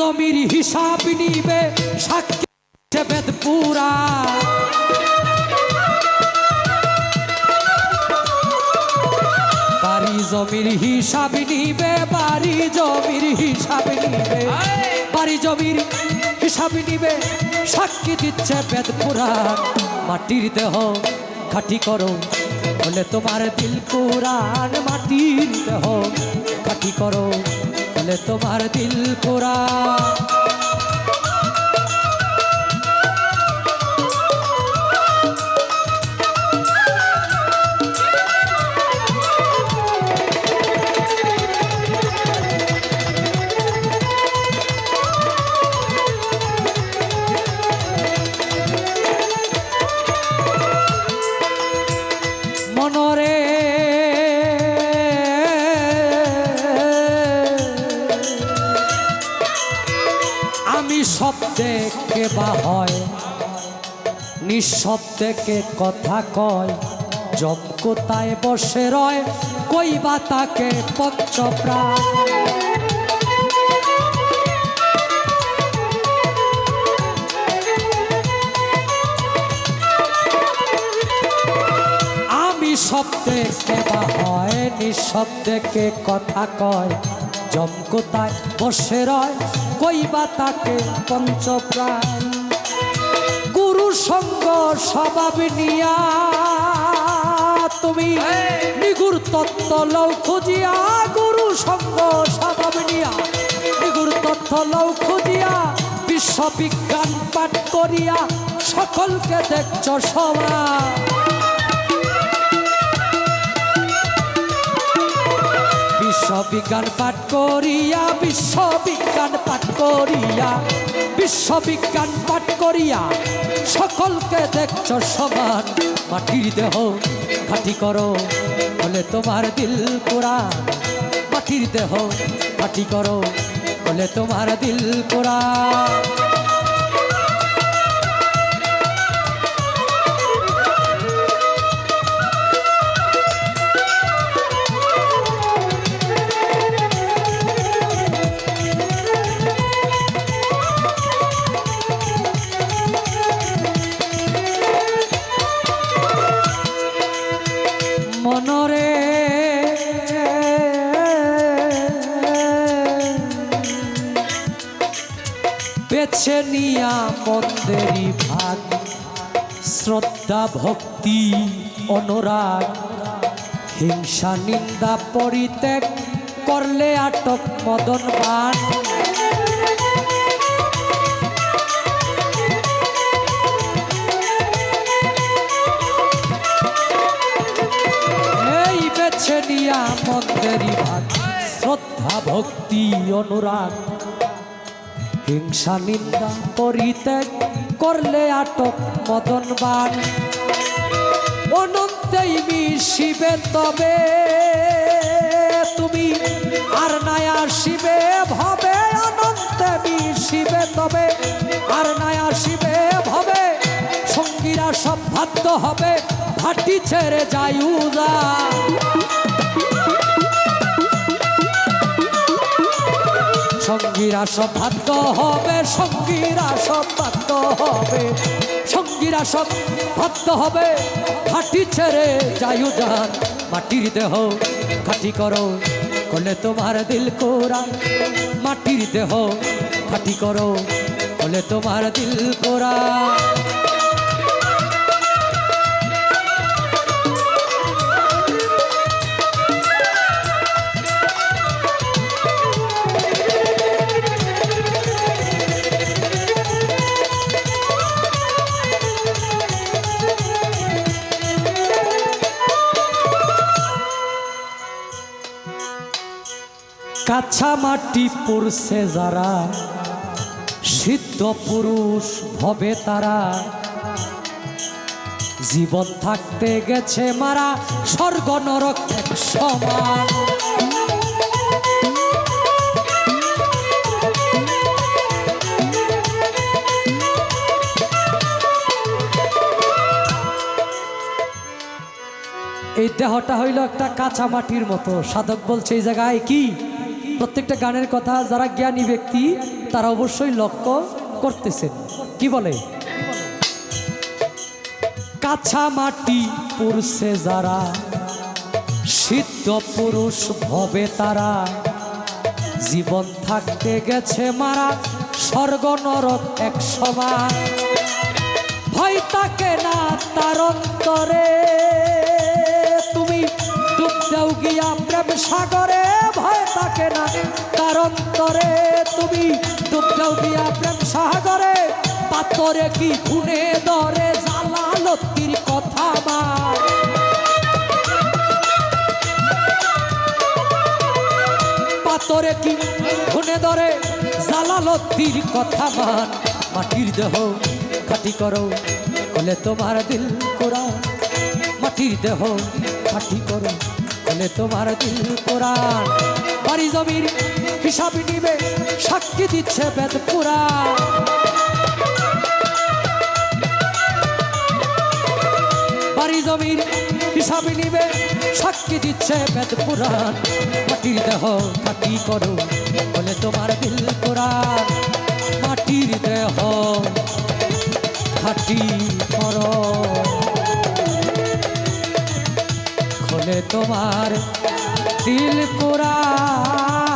জমির হিসাব নিবে, সাক্ষী পুরা। বাড়ি জমির হিসাব নিবে, বাড়ি জমির হিসাব নিবে। বাড়ি জমির হিসাব নিবে, সাক্ষী দিচ্ছে বেদ পুরাণ মাটির দেহ খাটি করো, বলে তোমার দিল পুরাণ। মাটির দেহ খাটি করো। তোমার দিল পুরাণ আমি শব্দে কে বা হয়? নিঃশব্দে কে কথা কয়? জমকোতায় বসে রয়, কই বা তাকে পঞ্চপ্রাণ আমি শব্দে কে বা হয়? নিঃশব্দে কে কথা কয়? জমকোতায় বসে রয় কইবা তাকে পঞ্চপ্রাণ? গুরু সঙ্গ স্বভাব নিয়া তুমি নিগুর তত্ত্ব লও খুঁজিয়া, গুরু সঙ্গ স্বভাব নিয়া। নিগুর তত্ত্ব লও খুঁজিয়া বিশ্ববিজ্ঞান পাঠ করিয়া, সকলকে দেখছ সমান বিশ্ববিজ্ঞান পাঠ করিয়া, বিশ্ববিজ্ঞান পাঠ করিয়া, বিশ্ববিজ্ঞান পাঠ করিয়া, সকলকে দেখছ সমান, মাটির দেহ খাটি করো, বলে তোমার দিল পোড়া। মাটির দেহ খাটি করো, বলে তোমার দিল পোড়া। বেছে নিয়া ভাগ। শ্রদ্ধা, ভক্তি, অনুরাগ। হিংসা, নিন্দা পরিত্যাগ করলে আটক মদন বান। এই বেছে নিয়া ভাগ। শ্রদ্ধা, ভক্তি, অনুরাগ। হিংসা নিন্দা পরিত্যাগ করলে আটক মদন বান অনন্তেই মিশিবে তবে, তুমি আর নাই আসিবে ভাবে, অনন্তে মিশিবে তবে, আর নাই আসিবে ভাবে, সঙ্গীরা সব ভাদ্য হবে, ভাটি ছেড়ে যাই উদা সঙ্গীরা সব ভাগ্য হবে, সঙ্গীরা সব ভাগ্য হবে, সঙ্গীরা সব ভাগ্য হবে। খাটি ছেড়ে যায়ু যান, মাটির দেহ খাটি করো করলে তোমার দিল কোরা মাটির দেহ খাটি করো করলে তোমার দিল কোরা কাছা মাটি পড়ছে যারা, সিদ্ধ পুরুষ ভবে তারা। জীবন থাকতে গেছে মারা, স্বর্গ নরক সমান। এই দেহটা হইল একটা কাঁচা মাটির মতো। সাধক বলছে, এই জায়গায় কি? প্রত্যেকটা গানের কথা যারা জ্ঞানী ব্যক্তি, তারা অবশ্যই লক্ষ্য করতেছেন। কি বলে? কাঁচা মাটি পুরুষে যারা, সিদ্ধ পুরুষ ভবে তারা। জীবন থাকতে গেছে মারা, স্বর্গ, নরক এক সমান। ভয় তাকে না তার অন্তরে। তুমি ডুব দাও গিয়া প্রেম সাগরে। তাকে না। তার অন্তরে তুমি ডুব দাও গিয়া প্রেম সাগরে পাতরে কি খুনে দরে জালালতির কথা মা পাতরে কি খুনে ধরে জালালতির কথা মান মাটির দেহ খাটি করো বলে তোমার দিল কোরা মাটির দেহ খাটি করো বলে তোমার দিল কোরআন বাড়ি জমির হিসাব নিবে, সাক্ষী দিচ্ছে বেদ পুরাণ বাড়ি জমির হিসাব নিবে, সাক্ষী দিচ্ছে বেদ পুরাণ মাটির দেহ খাটি করো, বলে তোমার দিল কোরআন। মাটির দেহ খাটি করো। খোলে তোমার দিল কোরআন।